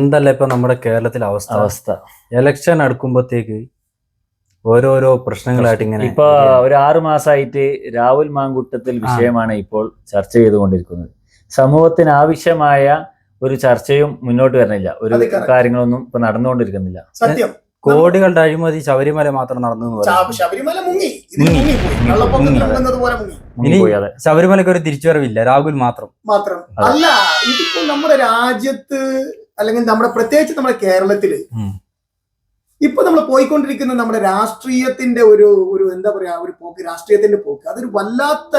എന്തല്ല ഇപ്പൊ നമ്മുടെ കേരളത്തിലെ അവസ്ഥ. അവസ്ഥ. എലക്ഷൻ അടുക്കുമ്പോഴത്തേക്ക് ഓരോരോ പ്രശ്നങ്ങളായിട്ട് ഇങ്ങനെ ഇപ്പൊ ഒരു ആറു മാസമായിട്ട് രാഹുൽ മാങ്കുട്ടത്തിൽ വിഷയമാണ് ഇപ്പോൾ ചർച്ച ചെയ്തുകൊണ്ടിരിക്കുന്നത്. സമൂഹത്തിന് ആവശ്യമായ ഒരു ചർച്ചയും മുന്നോട്ട് വരണില്ല. ഒരു. കാര്യങ്ങളൊന്നും ഇപ്പൊ നടന്നുകൊണ്ടിരിക്കുന്നില്ല. സത്യം. കോടികളുടെ അഴിമതി ശബരിമല മാത്രം നടന്നു ശബരിമല മുങ്ങി. ശബരിമലക്ക് ഒരു തിരിച്ചുവരവില്ല. രാഹുൽ മാത്രം. മാത്രം. അല്ല ഇതിപ്പോ നമ്മുടെ രാജ്യത്ത് അല്ലെങ്കിൽ നമ്മുടെ പ്രത്യേകിച്ച് നമ്മുടെ കേരളത്തിൽ. ഇപ്പൊ നമ്മൾ പോയിക്കൊണ്ടിരിക്കുന്ന നമ്മുടെ രാഷ്ട്രീയത്തിന്റെ ഒരു ഒരു എന്താ പറയാ ഒരു പോക്ക് രാഷ്ട്രീയത്തിന്റെ പോക്ക് അതൊരു വല്ലാത്ത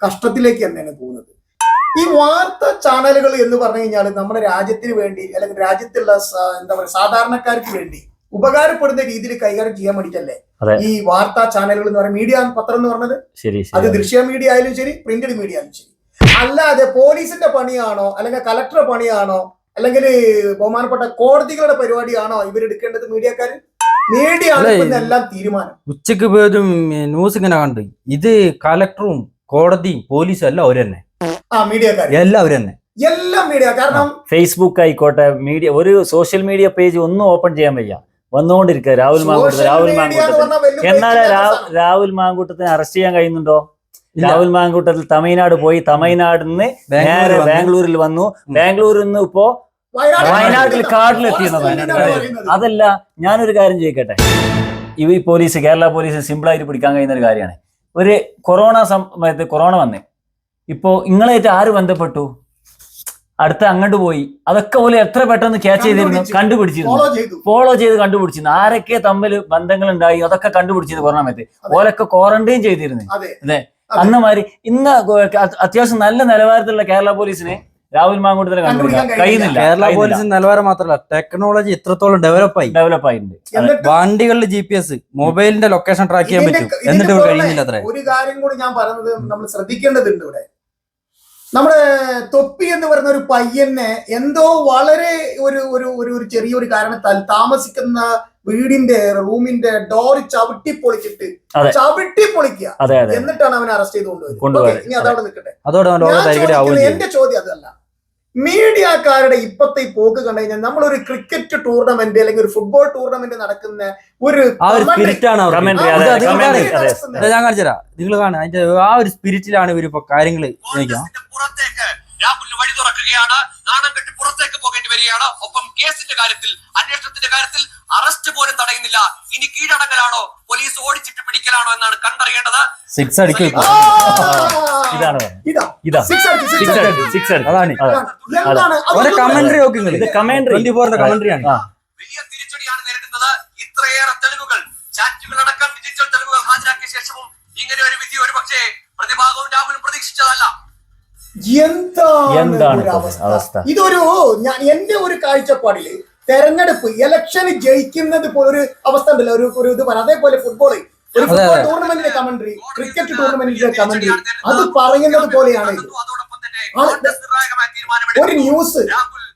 കഷ്ടത്തിലേക്ക് തന്നെയാണ് പോകുന്നത്. ഈ വാർത്ത ചാനലുകൾ എന്ന് പറഞ്ഞു കഴിഞ്ഞാൽ നമ്മുടെ രാജ്യത്തിന് വേണ്ടി അല്ലെങ്കിൽ രാജ്യത്തുള്ള എന്താ പറയാ സാധാരണക്കാർക്ക് വേണ്ടി ഉപകാരപ്പെടുന്ന രീതിയിൽ കൈകാര്യം ചെയ്യാൻ വേണ്ടിയിട്ടല്ലേ ഈ വാർത്താ ചാനലുകൾ എന്ന് പറയുന്നത്? മീഡിയ പത്രം എന്ന് പറഞ്ഞത്? ശരി അത്. ദൃശ്യ മീഡിയ ആയാലും ശരി പ്രിന്റഡ് മീഡിയ ആയാലും ശരി. അല്ലാതെ പോലീസിന്റെ പണിയാണോ അല്ലെങ്കിൽ കളക്ടറുടെ പണിയാണോ അല്ലെങ്കിൽ ബഹുമാനപ്പെട്ട കോടതികളുടെ പരിപാടിയാണോ ഇവരെടുക്കേണ്ടത് മീഡിയക്കാർ അല്ല, തീരുമാനം. ഉച്ചയ്ക്ക് പോയതും ന്യൂസ് ഇങ്ങനെ കണ്ടു. ഇത് കലക്ടറും കോടതിയും പോലീസും എല്ലാം അവർ തന്നെ. ആ മീഡിയക്കാർ എല്ലാം അവർ തന്നെ. എല്ലാം മീഡിയ. കാരണം ഫേസ്ബുക്ക് ആയിക്കോട്ടെ മീഡിയ ഒരു സോഷ്യൽ മീഡിയ പേജ് ഒന്നും ഓപ്പൺ ചെയ്യാൻ വയ്യ. വന്നുകൊണ്ടിരിക്കുക രാഹുൽ മാങ്കൂട്ടത്തിന് രാഹുൽ മാങ്കൂട്ടത്തിന് എന്നാലേ. രാഹുൽ മാങ്കൂട്ടത്തിന് അറസ്റ്റ് ചെയ്യാൻ കഴിയുന്നുണ്ടോ. രാഹുൽ മാങ്കൂട്ടത്തിൽ തമിഴ്നാട് പോയി തമിഴ്നാട് നിന്ന് നേരെ ബാംഗ്ലൂരിൽ വന്നു. ബാംഗ്ലൂരിൽ നിന്ന് ഇപ്പോ വയനാട് വയനാട്ടിൽ കാട്ടിലെത്തി. കാട്ടിലെത്തിയെന്ന് അതല്ല ഞാനൊരു കാര്യം ചോദിക്കട്ടെ. ഇവ ഈ പോലീസ് കേരള പോലീസ് സിമ്പിളായിട്ട് പിടിക്കാൻ കഴിയുന്ന ഒരു കാര്യമാണ്. ഒരു കൊറോണ സമയത്ത് കൊറോണ വന്ന്. ഇപ്പോ ഇങ്ങളായിട്ട് ആര് ബന്ധപ്പെട്ടു? അടുത്ത അങ്ങോട്ട് പോയി. അതൊക്കെ പോലെ എത്ര പെട്ടെന്ന് ക്യാച്ച് ചെയ്തിരുന്നു? കണ്ടുപിടിച്ചു. കണ്ടുപിടിച്ചിരുന്നു. ഫോളോ ചെയ്തു. കണ്ടുപിടിച്ചിരുന്നു. ആരൊക്കെ തമ്മിൽ ബന്ധങ്ങൾ ഉണ്ടായി അതൊക്കെ കണ്ടുപിടിച്ചിരുന്നു കൊറോണ സമയത്ത്. ഓരൊക്കെ ഓലൊക്കെ ക്വാറന്റൈൻ ചെയ്തിരുന്നു. അതെ. അന്ന് മാതിരി ഇന്ന് അത്യാവശ്യം നല്ല നിലവാരത്തിലുള്ള കേരള പോലീസിനെ രാഹുൽ മാങ്കൂട്ടത്തിന് കണ്ടുപിടിക്കാൻ കഴിയുന്നില്ല. കേരള പോലീസിന് നിലവാരം മാത്രമല്ല ടെക്നോളജി ഇത്രത്തോളം ഡെവലപ്പായി ഡെവലപ്പ് ആയിട്ടുണ്ട് അതെ. എന്നിട്ട് വണ്ടികളിൽ ജി പി എസ് മൊബൈലിന്റെ ലൊക്കേഷൻ ട്രാക്ക് ചെയ്യാൻ പറ്റും. എന്നിട്ട് കഴിയുന്നില്ല അത്ര. ഒരു കാര്യം കൂടി ഞാൻ പറഞ്ഞത് നമ്മൾ ശ്രദ്ധിക്കേണ്ടതുണ്ട് ഇവിടെ. നമ്മുടെ തൊപ്പി എന്ന് പറയുന്ന ഒരു പയ്യനെ എന്തോ വളരെ ഒരു ഒരു ഒരു ഒരു ചെറിയൊരു കാരണത്താൽ താമസിക്കുന്ന വീടിന്റെ റൂമിന്റെ ഡോർ ചവിട്ടി പൊളിച്ചിട്ട്. ചവിട്ടി പൊളിക്കുക. എന്നിട്ടാണ് അവനെ അറസ്റ്റ് ചെയ്ത് കൊണ്ടുവരുന്നത്. കൊണ്ടുപോയത്. ഇനി അതവിടെ നിൽക്കട്ടെ. എന്റെ ചോദ്യം അതല്ല. മീഡിയക്കാരുടെ ഇപ്പത്തെ ഈ പോക്ക് കണ്ടു കഴിഞ്ഞാൽ നമ്മളൊരു ക്രിക്കറ്റ് ടൂർണമെന്റ് അല്ലെങ്കിൽ ഒരു ഫുട്ബോൾ ടൂർണമെന്റ് നടക്കുന്ന ഒരു ഞാൻ കാണിച്ചു നിങ്ങൾ അതിന്റെ ആ ഒരു സ്പിരിറ്റിലാണ് ഇവരിപ്പോ കാര്യങ്ങൾ കാര്യങ്ങൾ രാഹുലിന് വഴി തുറക്കുകയാണ്. നാണം കെട്ടി പുറത്തേക്ക് പോകേണ്ടി വരികയാണ്. ഒപ്പം കേസിന്റെ കാര്യത്തിൽ അന്വേഷണത്തിന്റെ കാര്യത്തിൽ അറസ്റ്റ് പോലും തടയുന്നില്ല. ഇനി കീഴടങ്ങലാണോ? പോലീസ് ഓടിച്ചിട്ട് പിടിക്കലാണോ എന്നാണ് കണ്ടറിയേണ്ടത്. സിക്സ് അടിക്കും വലിയ തിരിച്ചടിയാണ് നേരിടുന്നത്. ഇത്രയേറെ തെളിവുകൾ ചാറ്റുകളടക്കം ഡിജിറ്റൽ തെളിവുകൾ ഹാജരാക്കിയ ശേഷവും ഇങ്ങനെ ഒരു വിധി ഒരുപക്ഷേ പ്രതിഭാഗവും രാഹുലും പ്രതീക്ഷിച്ചതല്ല. എന്താണ് എന്താണ് ഒരു അവസ്ഥ? ഇതൊരു ഞാൻ എന്റെ ഒരു കാഴ്ചപ്പാടിൽ തെരഞ്ഞെടുപ്പ് ഇലക്ഷൻ ജയിക്കുന്നത് പോലെ ഒരു അവസ്ഥ ഉണ്ടല്ലോ. ഒരു ഒരു ഇത് പറയാം. അതേപോലെ ഫുട്ബോൾ ഒരു ഫുട്ബോൾ അതെ. ടൂർണമെന്റിന്റെ കമന്ററി ക്രിക്കറ്റ് ടൂർണമെന്റിന്റെ കമന്ററി അത്. പറയുന്നത് പോലെയാണ് ഒരു ന്യൂസ്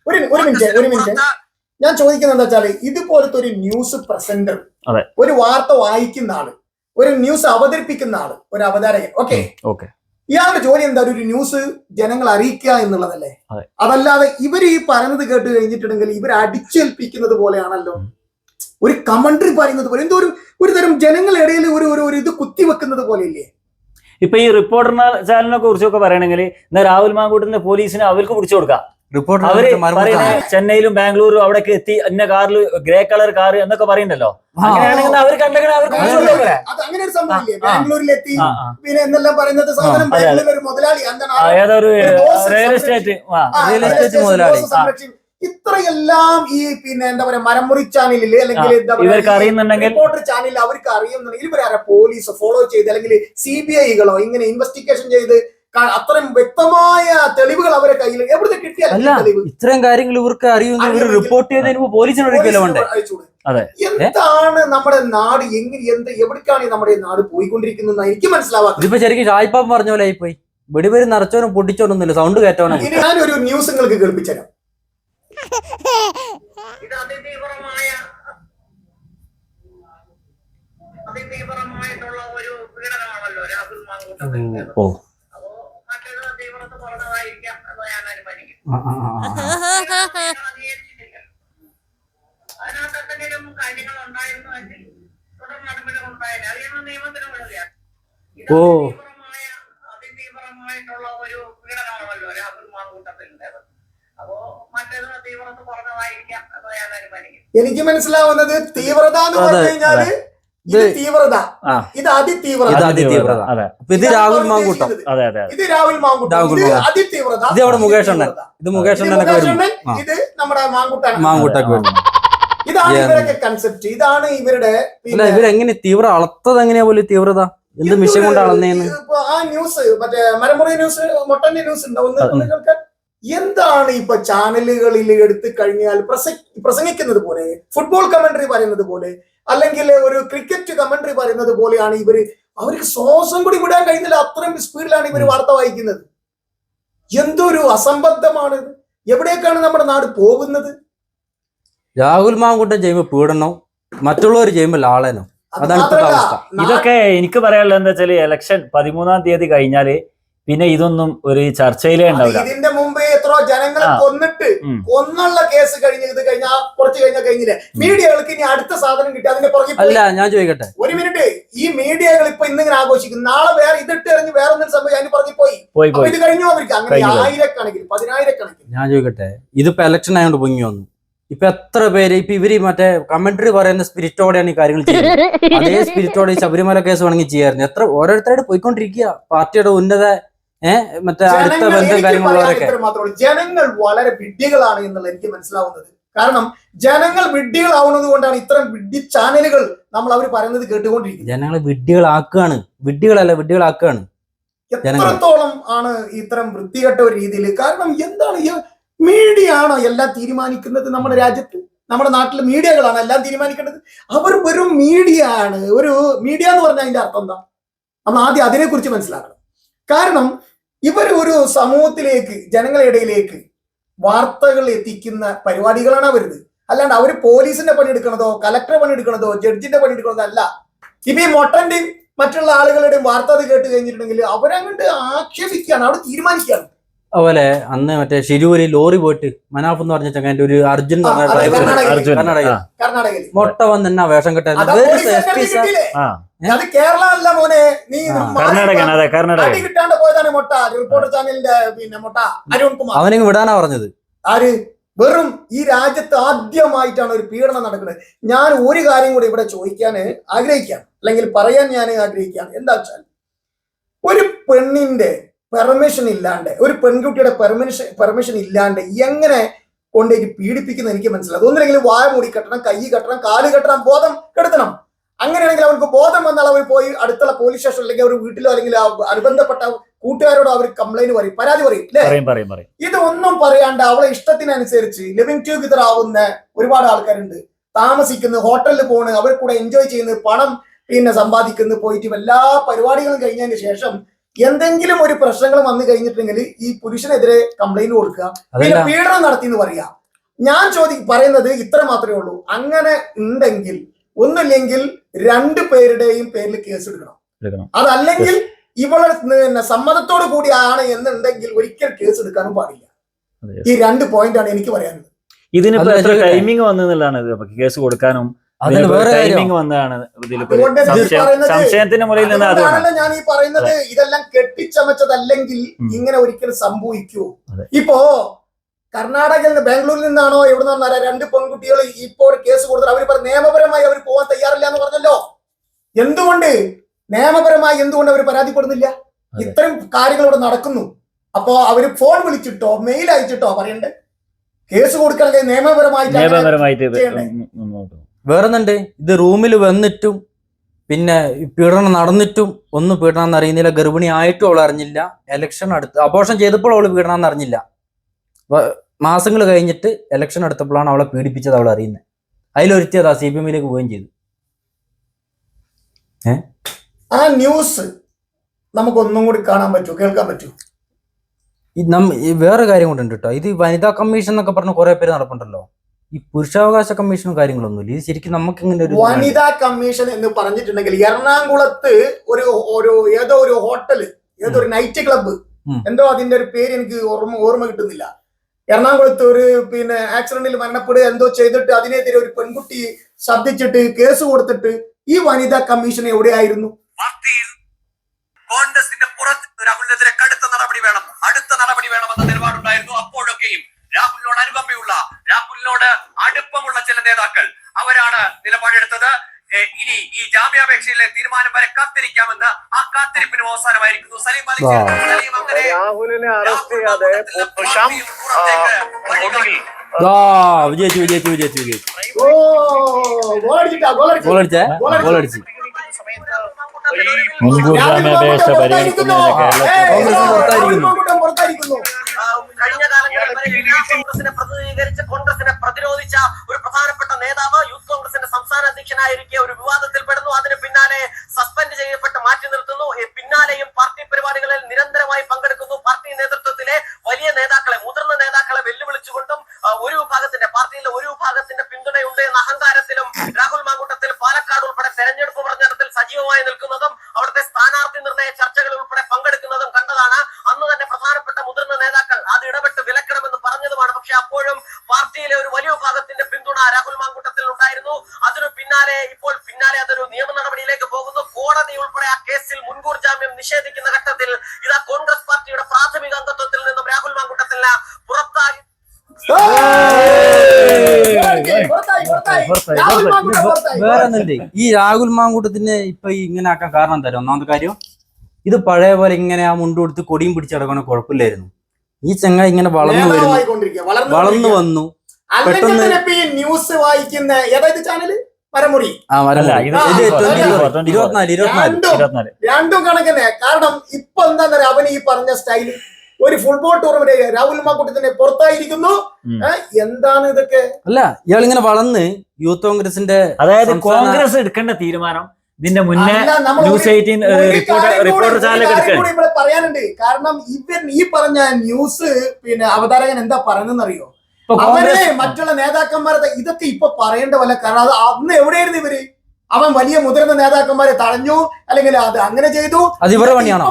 ഒരു ഒരു മിനിറ്റ് ഒരു മിനിറ്റ്. ഞാൻ ചോദിക്കുന്നത് എന്താ വെച്ചാൽ ഇതുപോലത്തെ ഒരു ന്യൂസ് പ്രസന്റർ അതെ. ഒരു വാർത്ത വായിക്കുന്ന ആൾ ഒരു ന്യൂസ് അവതരിപ്പിക്കുന്ന ആൾ ഒരു അവതാരകൻ. ഓക്കെ ഓക്കെ ഇയാളുടെ ജോലി എന്താ? ഒരു ന്യൂസ് ജനങ്ങൾ അറിയിക്കുക എന്നുള്ളതല്ലേ? അതെ. അതല്ലാതെ ഇവർ ഈ പറയുന്നത് കേട്ട് കഴിഞ്ഞിട്ടുണ്ടെങ്കിൽ ഇവർ അടിച്ചേൽപ്പിക്കുന്നത് പോലെയാണല്ലോ. ഒരു കമന്ററി പറയുന്നത് പോലെ എന്തോ ഒരു ഒരു തരം ജനങ്ങളിടയിൽ ഒരു ഒരു ഇത് കുത്തിവെക്കുന്നത് പോലെയില്ലേ? ഇപ്പൊ ഈ റിപ്പോർട്ടർ ചാനലിനെ കുറിച്ചൊക്കെ പറയണെങ്കിൽ ഇന്ന് രാഹുൽ മാങ്കൂട്ടിന്റെ പോലീസിനെ അവർക്ക് പിടിച്ചു കൊടുക്കാം. അവർ പറയുന്നത് ചെന്നൈയിലും ബാംഗ്ലൂരും അവിടേക്ക് എത്തി അന്ന കാറിൽ ഗ്രേ കളർ കാർ എന്നൊക്കെ പറയണ്ടല്ലോ അങ്ങനെയാണെങ്കിൽ അവർ കണ്ടെങ്കിൽ അവർക്ക് അങ്ങനെ ഒരു സംഭവം ഇല്ലേ. ബാംഗ്ലൂരിലെത്തി. പിന്നെ എന്നെല്ലാം പറയുന്നത് സാധനം. ബാംഗ്ലൂരിൽ ഒരു മുതലാളി ഏതൊരു റിയൽ എസ്റ്റേറ്റ് റിയൽ എസ്റ്റേറ്റ് മുതലാളി. ഇത്രയെല്ലാം ഈ പിന്നെ എന്താ പറയാ മരമുറി ചാനലിൽ അല്ലെങ്കിൽ എന്താ ഇവർക്ക് അറിയുന്നുണ്ടെങ്കിൽ- റിപ്പോർട്ടർ ചാനലിൽ അവർക്ക് അറിയുന്നുണ്ടെങ്കിൽ ഇവരാരെ പോലീസ് ഫോളോ ചെയ്ത് അല്ലെങ്കിൽ സി ബി ഐകളോ ഇങ്ങനെ ഇൻവെസ്റ്റിഗേഷൻ ചെയ്ത് അത്രയും വ്യക്തമായ തെളിവുകൾ അവരെ കയ്യിൽ എവിടെ കിട്ടിയാൽ ഇത്രയും കാര്യങ്ങൾ ഇവർക്ക് അറിയുമെങ്കിൽ ഇവർ റിപ്പോർട്ട് ചെയ്തതിന് പോലീസിനോട് അയച്ചുകൊടുക്കും. അതെ. എന്താണ് നമ്മുടെ നാട്? എങ്ങനെ എന്ത് എവിടേക്കാണ് നമ്മുടെ നാട് പോയിക്കൊണ്ടിരിക്കുന്നത് എനിക്ക് മനസ്സിലാവാത്തത്. ഇതിപ്പോ ശരിക്കും ഷായിപ്പാപ്പൻ പറഞ്ഞ പോലെ ആയിപ്പോയി. വെടിപേര് നിറച്ചവനും പൊട്ടിച്ചോനൊന്നുമില്ല സൗണ്ട് കയറ്റവനും ഇനി ഞാനൊരു ന്യൂസ് നിങ്ങൾക്ക് കേൾപ്പിച്ചുതരാം. ഇത് അതിതീവ്രമായ അതിതീവ്രമായിട്ടുള്ള ഒരു പീഡനമാണല്ലോ രാഹുൽ ഓ. അപ്പോ മറ്റേത് തീവ്രത കുറഞ്ഞതായിരിക്കാം എന്ന് ഞാൻ അനുമാനിക്കുന്നു. കാര്യങ്ങൾ ഓ. മറ്റേത് എനിക്ക് മനസ്സിലാവുന്നത് തീവ്രത എന്ന് പറഞ്ഞു കഴിഞ്ഞാൽ ഇത് തീവ്രത. ഇത് അതിതീവ്രത. അതിതീവ്രത. ഇത് രാഹുൽ മാങ്കൂട്ടം അതെ അതെ ഇത് രാഹുൽ മാങ്കൂട്ടം അതിതീവ്രത. ഇത് അവിടെ മുകേഷ് അണ്ണൻ? ഇത് മുകേഷ് അണ്ണനൊക്കെ ഇത് നമ്മുടെ മാങ്കൂട്ടൻ മാങ്കൂട്ടൊക്കെ ഇതാണ്. ഇവരൊക്കെ കൺസെപ്റ്റ് ഇതാണ് ഇവരുടെ ഇവരെങ്ങനെ തീവ്ര അളത്തത് എങ്ങനെയാ പോലും തീവ്രത? എന്ത് മിഷൻ കൊണ്ട് അളന്നേന്ന് ആ ന്യൂസ് മറ്റേ മരമുറി ന്യൂസ് മൊട്ടന്റെ ന്യൂസ് ഉണ്ടാവും എന്താണ് ഇപ്പൊ ചാനലുകളിൽ എടുത്തു കഴിഞ്ഞാൽ പ്രസ- പ്രസംഗിക്കുന്നത് പോലെ ഫുട്ബോൾ കമന്ററി പറയുന്നത് പോലെ അല്ലെങ്കിൽ ഒരു ക്രിക്കറ്റ് കമന്ററി പറയുന്നത് പോലെയാണ് ഇവർ അവർക്ക് ശ്വാസം കൂടി വിടാൻ കഴിയുന്നില്ല അത്രയും സ്പീഡിലാണ് ഇവർ വാർത്ത വായിക്കുന്നത്. എന്തൊരു അസംബദ്ധമാണ്. എവിടേക്കാണ് നമ്മുടെ നാട് പോകുന്നത്? രാഹുൽ മാങ്കുട്ടൻ ചെയ്യുമ്പോ പീഡനോ മറ്റുള്ളവർ ചെയ്യുമ്പോ ലാളനോ അതാണ് ഇപ്പോഴത്തെ അവസ്ഥ. ഇതൊക്കെ എനിക്ക് പറയാനുള്ളത് എന്താ വെച്ചാൽ ഇലക്ഷൻ പതിമൂന്നാം തീയതി കഴിഞ്ഞാൽ പിന്നെ ഇതൊന്നും ഒരു ചർച്ചയിലേ ഉണ്ടാവില്ല. ഇതിന്റെ മുമ്പേ എത്രയോ ജനങ്ങളെ കൊന്നിട്ട്. കൊന്നുള്ള കേസ് കഴിഞ്ഞ് ഇത് കഴിഞ്ഞ കുറച്ച് കഴിഞ്ഞ കഴിഞ്ഞില്ലേ? മീഡിയകൾക്ക് ഇനി അടുത്ത സാധനം കിട്ടി അതിന്റെ പുറകെ അല്ല ഞാൻ ചോദിക്കട്ടെ. ഒരു മിനിറ്റ് ഈ മീഡിയകൾ ഇപ്പൊ ഇന്നിങ്ങനെ ആഘോഷിക്കുന്നു. നാളെ വേറെ ഇതിട്ട് എറിഞ്ഞ് വേറെ ഒന്നും സംഭവം അതിന് പുറകെ പോയി. പോയി അപ്പൊ പോയി. ഇത് കഴിഞ്ഞു അവർക്ക് അങ്ങനെ. ആയിരക്കണക്കിന് പതിനായിരക്കണക്കിന്. ഞാൻ ചോദിക്കട്ടെ ഇതിപ്പോ ഇലക്ഷൻ ആയതുകൊണ്ട് പൊങ്ങി വന്നു. ഇപ്പൊ എത്ര പേര്? ഇപ്പൊ ഇവർ മറ്റേ കമന്ററി പറയുന്ന സ്പിരിറ്റോടെയാണ് ഈ കാര്യങ്ങൾ ചെയ്യുന്നത്. അതേ സ്പിരിറ്റോടെ ഈ ശബരിമല കേസ് വേണമെങ്കിൽ ചെയ്യായിരുന്നു. എത്ര ഓരോരുത്തരായിട്ട് പോയിക്കൊണ്ടിരിക്കുക. പാർട്ടിയുടെ ഉന്നത ഏഹ് മറ്റേ അടുത്ത ബന്ധം കാര്യങ്ങളൊക്കെ കാര്യങ്ങളുള്ളവരൊക്കെ. ജനങ്ങൾ വളരെ വിഡ്ഢികളാണ് എന്നുള്ളത് എനിക്ക് മനസ്സിലാവുന്നത്. കാരണം ജനങ്ങൾ വിഡ്ഢികളാവുന്നത് കൊണ്ടാണ് ഇത്തരം വിഡ്ഢി ചാനലുകൾ നമ്മൾ അവർ പറയുന്നത് കേട്ടുകൊണ്ടിരിക്കുന്നത്. ജനങ്ങളെ വിഡ്ഢികളാക്കുകയാണ്. വിഡ്ഢികളല്ല വിഡ്ഢികളാക്കുകയാണ്. എത്രത്തോളം ആണ് ഇത്തരം വൃത്തികെട്ട ഒരു രീതിയിൽ? കാരണം എന്താണ് ഈ മീഡിയ ആണോ എല്ലാം തീരുമാനിക്കുന്നത് നമ്മുടെ രാജ്യത്ത്. നമ്മുടെ നാട്ടിൽ മീഡിയകളാണ് എല്ലാം തീരുമാനിക്കേണ്ടത്. അവർ വെറും മീഡിയ ആണ് ഒരു മീഡിയ എന്ന് പറഞ്ഞാൽ അതിന്റെ അർത്ഥം എന്താ? നമ്മൾ ആദ്യം അതിനെക്കുറിച്ച് മനസ്സിലാക്കണം. കാരണം ഇവർ ഒരു സമൂഹത്തിലേക്ക് ജനങ്ങളുടെ ഇടയിലേക്ക് വാർത്തകൾ എത്തിക്കുന്ന പരിപാടികളാണ് അവരുത്. അല്ലാണ്ട് അവർ പോലീസിന്റെ പണിയെടുക്കണതോ കലക്ടറെ പണിയെടുക്കണതോ ജഡ്ജിന്റെ പണിയെടുക്കണതോ അല്ല. ഇപ്പൊ ഈ മൊട്ടന്റെയും മറ്റുള്ള ആളുകളുടെയും വാർത്ത അത് കേട്ട് കഴിഞ്ഞിട്ടുണ്ടെങ്കിൽ അവരങ്ങോട്ട് ആക്ഷേപിക്കുകയാണ്. അവിടെ തീരുമാനിക്കുകയാണ്. അതുപോലെ അന്ന് മറ്റേ ശിരൂര് ലോറി പോയിട്ട് മനാഫ് എന്ന് പറഞ്ഞ ചങ്ങാന്റെ ഒരു അർജുൻ. കർണാടകയിൽ. മൊട്ട വന്ന് എന്നാ വേഷം കെട്ടാൻ അവനെ കർണാടക വിടാനാ പറഞ്ഞത്. ആര്? വെറും ഈ രാജ്യത്ത് ആദ്യമായിട്ടാണ് ഒരു പീഡനം നടക്കുന്നത് ഞാൻ ഒരു കാര്യം കൂടി ഇവിടെ ചോദിക്കാൻ ആഗ്രഹിക്കാം അല്ലെങ്കിൽ പറയാൻ ഞാൻ ആഗ്രഹിക്കാം എന്താ വെച്ചാൽ ഒരു പെണ്ണിന്റെ പെർമിഷൻ ഇല്ലാണ്ട് ഒരു പെൺകുട്ടിയുടെ പെർമിഷൻ പെർമിഷൻ ഇല്ലാണ്ട് എങ്ങനെ കൊണ്ടേക്ക് പീഡിപ്പിക്കുന്ന എനിക്ക് മനസ്സിലായി. അതൊന്നുമില്ലെങ്കിൽ വായ മൂടി കെട്ടണം കൈ കെട്ടണം കാൽ കെട്ടണം ബോധം കെടുത്തണം. അങ്ങനെയാണെങ്കിൽ അവർക്ക് ബോധം വന്നാൽ അവർ പോയി അടുത്തുള്ള പോലീസ് സ്റ്റേഷൻ അല്ലെങ്കിൽ അവർ വീട്ടിലോ അല്ലെങ്കിൽ അനുബന്ധപ്പെട്ട കൂട്ടുകാരോട് അവർ കംപ്ലൈന്റ് പറയും പരാതി പറയും അല്ലേ? പറയും പറയും പറയും. ഇത് ഒന്നും പറയാണ്ട് അവളെ ഇഷ്ടത്തിനനുസരിച്ച് ലിവിങ് ടുഗദർ ആവുന്ന ഒരുപാട് ആൾക്കാരുണ്ട്. താമസിക്കുന്നു ഹോട്ടലിൽ പോണ് അവർ കൂടെ എൻജോയ് ചെയ്യുന്നു പണം പിന്നെ സമ്പാദിക്കുന്നു പോയിട്ട് എല്ലാ പരിപാടികളും കഴിഞ്ഞതിന് ശേഷം എന്തെങ്കിലും ഒരു പ്രശ്നങ്ങൾ വന്നു കഴിഞ്ഞിട്ടുണ്ടെങ്കിൽ ഈ പുരുഷനെതിരെ കംപ്ലൈന്റ് കൊടുക്കുക. പിന്നെ പീഡനം നടത്തി എന്ന് പറയാ ഞാൻ ചോദി പറയുന്നത് ഇത്ര മാത്രമേ ഉള്ളൂ. അങ്ങനെ ഉണ്ടെങ്കിൽ ഒന്നില്ലെങ്കിൽ രണ്ടു പേരുടെയും പേരിൽ കേസ് എടുക്കണം. അതല്ലെങ്കിൽ ഇവളെ പിന്നെ സമ്മതത്തോടു കൂടിയാണ് എന്നുണ്ടെങ്കിൽ ഒരിക്കൽ കേസ് എടുക്കാനും പാടില്ല. ഈ രണ്ട് പോയിന്റാണ് ആണ് എനിക്ക് പറയാനുള്ളത്. ഇതിനിപ്പോ എത്ര ടൈമിംഗ് ഇത്. കേസ് കൊടുക്കാനും അതിന് വേറെ ടൈമിംഗ് വന്നതാണ് സംശയത്തിന്റെ മുകളിൽ നിന്ന് അതുകൊണ്ടാണ് ഞാൻ ഈ പറയുന്നത് ഇതെല്ലാം കെട്ടിച്ചമച്ചതല്ലെങ്കിൽ ഇങ്ങനെ ഒരിക്കലും സംഭവിക്കൂ. ഇപ്പോ കർണാടകയിൽ നിന്ന് ബാംഗ്ലൂരിൽ നിന്നാണോ എവിടെ നിന്നാണ് രണ്ട് പെൺകുട്ടികൾ ഇപ്പോൾ ഒരു കേസ് കൊടുത്തത്? അവർ പറഞ്ഞു നിയമപരമായി അവർ പോകാൻ തയ്യാറില്ല എന്ന് പറഞ്ഞല്ലോ. എന്തുകൊണ്ട്? നിയമപരമായി എന്തുകൊണ്ട് അവർ പരാതിപ്പെടുന്നില്ല? ഇത്രയും ഇത്തരം കാര്യങ്ങൾ ഇവിടെ നടക്കുന്നു. അപ്പോ അവർ ഫോൺ വിളിച്ചിട്ടോ മെയിൽ അയച്ചിട്ടോ പറയണ്ടേ? കേസ് കൊടുക്കണമെങ്കിൽ നിയമപരമായിട്ട് നിയമപരമായിട്ട് വേറെന്നുണ്ട്. ഇത് റൂമിൽ വന്നിട്ടും പിന്നെ പീഡനം നടന്നിട്ടും ഒന്നും പീഡനം എന്ന് അറിയുന്നില്ല. ഗർഭിണി ആയിട്ടും അവൾ അറിഞ്ഞില്ല. എലക്ഷൻ അടുത്ത് അപോഷൻ ചെയ്തപ്പോൾ അവൾ പീഡനം എന്ന് അറിഞ്ഞില്ല മാസങ്ങൾ കഴിഞ്ഞിട്ട് എലക്ഷൻ അടുത്തപ്പോഴാണ് അവളെ പീഡിപ്പിച്ചത് അവൾ അറിയുന്നത്. അതിലൊരുത്തിയതാ സി പി എമ്മിലേക്ക് പോവുകയും ചെയ്തു. ആ ന്യൂസ് നമുക്കൊന്നും കൂടി കാണാൻ പറ്റൂ കേൾക്കാൻ പറ്റൂ. വേറെ കാര്യം കൊണ്ടുണ്ട് കേട്ടോ. ഇത് വനിതാ കമ്മീഷൻ എന്നൊക്കെ പറഞ്ഞ കുറെ പേര് നടപ്പുണ്ടല്ലോ. ഈ പുരുഷാവകാശ കമ്മീഷനും കാര്യങ്ങളൊന്നുമില്ല. ഇത് ശരിക്കും നമുക്ക് ഇങ്ങനെ ഒരു വനിതാ കമ്മീഷൻ എന്ന് പറഞ്ഞിട്ടുണ്ടെങ്കിൽ എറണാകുളത്ത് ഒരു ഒരു ഏതോ ഒരു ഹോട്ടൽ ഏതോ ഒരു നൈറ്റ് ക്ലബ്ബ് എന്തോ അതിന്റെ ഒരു പേര് എനിക്ക് ഓർമ്മ ഓർമ്മ കിട്ടുന്നില്ല. എറണാകുളത്ത് ഒരു പിന്നെ ആക്സിഡന്റിൽ മരണപ്പെടുക എന്തോ ചെയ്തിട്ട് അതിനെതിരെ ഒരു പെൺകുട്ടി ശബ്ദിച്ചിട്ട് കേസ് കൊടുത്തിട്ട് ഈ വനിതാ കമ്മീഷൻ എവിടെയായിരുന്നു? കോൺഗ്രസിന്റെ പുറത്ത് രാഹുലിനെതിരെ കടുത്ത നടപടി വേണം. അടുത്ത നടപടി വേണമെന്ന നിലപാടുണ്ടായിരുന്നു. അപ്പോഴൊക്കെയും ഏ, ഇനി ഈ ജാമ്യാപേക്ഷയിലെ തീരുമാനം വരെ കാത്തിരിക്കാമെന്ന് ആ കാത്തിരിപ്പിന് അവസാനമായിരിക്കുന്നു. സലീം അലി സലീം അങ്ങനെ രാഹുലിനെ അറസ്റ്റ് ചെയ്യാതെ വിജയിച്ചു വിജയിച്ചു വിജയിച്ചു വിജയിച്ചു. ഗോളടിച്ചു. ഗോളടിച്ചേ? മുൻകൂർ ജാമ്യാപേക്ഷ പരിഗണിക്കുന്നതിന്. കേരളത്തിൽ പുറത്തായിരിക്കുന്നു. കഴിഞ്ഞ കാലങ്ങളിൽ കോൺഗ്രസിനെ പ്രതിനിധീകരിച്ച് കോൺഗ്രസിനെ പ്രതിരോധിച്ച പ്രധാനപ്പെട്ട നേതാവ് യൂത്ത് കോൺഗ്രസിന്റെ സംസ്ഥാന അധ്യക്ഷനായിരിക്കെ ഒരു വിവാദത്തിൽ പെടുന്നു. അതിന് പിന്നാലെ സസ്പെൻഡ് ചെയ്യപ്പെട്ട് മാറ്റി നിർത്തുന്നു. പിന്നാലെയും പാർട്ടി പരിപാടികളിൽ നിരന്തരമായി പങ്കെടുക്കുന്നു. പാർട്ടി നേതൃത്വത്തിലെ വലിയ നേതാക്കളെ മുതിർന്ന നേതാക്കളെ വെല്ലുവിളിച്ചുകൊണ്ടും ഒരു വിഭാഗത്തിന്റെ പാർട്ടിയിലെ ഒരു വിഭാഗത്തിന്റെ പിന്തുണയുണ്ട് എന്ന അഹങ്കാരത്തിലും രാഹുൽ മാങ്കൂട്ടത്തിൽ പാലക്കാട് ഉൾപ്പെടെ തെരഞ്ഞെടുപ്പ് പ്രചരണത്തിൽ സജീവമായി നിൽക്കുന്നതും അവിടുത്തെ സ്ഥാനാർത്ഥി നിർണയ ചർച്ചകളിൽ ഉൾപ്പെടെ പങ്കെടുക്കുന്നതും കണ്ടതാണ്. അന്ന് തന്നെ പ്രധാനപ്പെട്ട മുതിർന്ന നേതാക്കൾ അത് ഇടപെട്ട് വിലക്കണമെന്ന് പറഞ്ഞതുമാണ്. പക്ഷെ അപ്പോഴും പാർട്ടിയിലെ ഒരു വലിയ വിഭാഗത്തിന്റെ പിന്തുണ രാഹുൽ മാങ്കൂട്ടത്തിൽ ഉണ്ടായിരുന്നു അതിനു പിന്നാലെ ഇപ്പോൾ പിന്നാലെ അതൊരു നിയമ നടപടിയിലേക്ക് പോകുന്നു കോടതി ഉൾപ്പെടെ ആ കേസിൽ മുൻകൂർ ജാമ്യം നിഷേധിക്കുന്ന ഘട്ടത്തിൽ ഇതാ കോൺഗ്രസ് പാർട്ടിയുടെ പ്രാഥമിക അംഗത്വത്തിൽ നിന്നും രാഹുൽ മാങ്കൂട്ടത്തിനെ പുറത്താക്കി പുറത്തായി. വേറെ ഈ രാഹുൽ മാങ്കൂട്ടത്തിന് ഇപ്പൊ ഇങ്ങനെ ആക്കാൻ കാരണം എന്തായാലും ഒന്നാമത്തെ കാര്യം ഇത് പഴയ പോലെ ഇങ്ങനെ ആ മുണ്ട് കൊടുത്ത് കൊടിയും പിടിച്ചടക്കണ കുഴപ്പമില്ലായിരുന്നു. ഈ ചെങ്ങ ഇങ്ങനെ വളർന്നു വരുന്നു. വളർന്നു വന്നു. പെട്ടെന്ന് ന്യൂസ് വായിക്കുന്ന ഏതായത് ചാനൽ മരമുറി. ആ മരം ഇത് ഇത് ആ, 24, ഇരുപത്തിനാല്, ഇരുപത്തിനാല്. രണ്ടും കണക്കന്നെ. കാരണം ഇപ്പൊ എന്താ പറയാ അവൻ ഈ പറഞ്ഞ സ്റ്റൈൽ ഒരു ഫുട്ബോൾ ടൂർണമെന്റ് രാഹുൽ മാക്കൂട്ടത്തിന്റെ പുറത്തായിരിക്കുന്നു. ഉം. ഏ, എന്താണ് ഇതൊക്കെ? അല്ല ഇയാൾ ഇങ്ങനെ വളർന്ന് യൂത്ത് കോൺഗ്രസിന്റെ അതായത് കോൺഗ്രസ് എടുക്കേണ്ട തീരുമാനം ഇതിന്റെ മുന്നേ ന്യൂസ് എയ്റ്റീൻ റിപ്പോർട്ടർ ചാനലൊക്കെ പറയാനുണ്ട്. കാരണം ഇവൻ ഈ പറഞ്ഞ ന്യൂസ് പിന്നെ അവതാരകൻ എന്താ പറയുന്നറിയോ അവരെ മറ്റുള്ള നേതാക്കന്മാരെ ഇതൊക്കെ ഇപ്പൊ പറയേണ്ട വല്ല കാരണം അത് അന്ന് എവിടെയായിരുന്നു ഇവർ? അവൻ വലിയ മുതിർന്ന നേതാക്കന്മാരെ തടഞ്ഞു അല്ലെങ്കിൽ അത് അങ്ങനെ ചെയ്തു. അത് ഇവരുടെ ഇതൊക്കെ പണിയാണോ?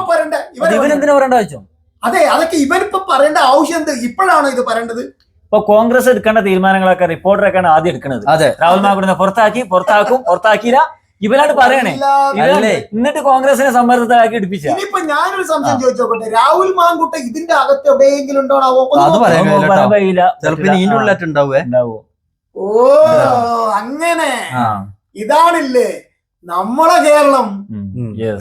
ഇവരെന്തിനാ പറയണ്ട? അത് അതെ അതൊക്കെ ഇവരിപ്പോ പറയേണ്ട ആവശ്യം എന്ത്? ഇപ്പോഴാണോ ഇത് പറയേണ്ടത്? ഇപ്പൊ കോൺഗ്രസ് എടുക്കേണ്ട തീരുമാനങ്ങളൊക്കെ റിപ്പോർട്ടറൊക്കെയാണ് ആദ്യം എടുക്കുന്നത്. അതെ. രാഹുൽ മാക്കുടിനെ പുറത്താക്കി പുറത്താക്കും പുറത്താക്കിയില്ല. ഇവരാണ് പറയണേ. ഇവരല്ലേ? എന്നിട്ട് കോൺഗ്രസിനെ സമ്മർദ്ദത്തിലാക്കി എടുപ്പിച്ചു. ഇനിയിപ്പോ ഞാനൊരു സംശയം ചോദിച്ചോട്ടെ രാഹുൽ മാങ്കുട്ട ഇതിന്റെ അകത്ത് എവിടെയെങ്കിലും ഉണ്ടോണാവോ അത്. പറയാൻ കഴിയില്ല ചിലപ്പോ ഇനി ഇതിന്റെ ഉള്ളിലായിട്ട് ഉണ്ടാവേ ഉണ്ടാവോ? ഓ അങ്ങനെ. ആ. ഇതാണില്ലേ. നമ്മളെ കേരളം.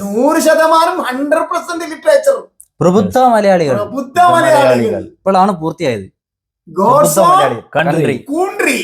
നൂറ് ശതമാനം ഹൺഡ്രഡ് പെർസെന്റ് ലിറ്ററേച്ചർ പ്രബുദ്ധ മലയാളികൾ. പ്രബുദ്ധ മലയാളികൾ. ഇപ്പോഴാണ് പൂർത്തിയായത്. God's country. കൺട്രി. കൂൺട്രി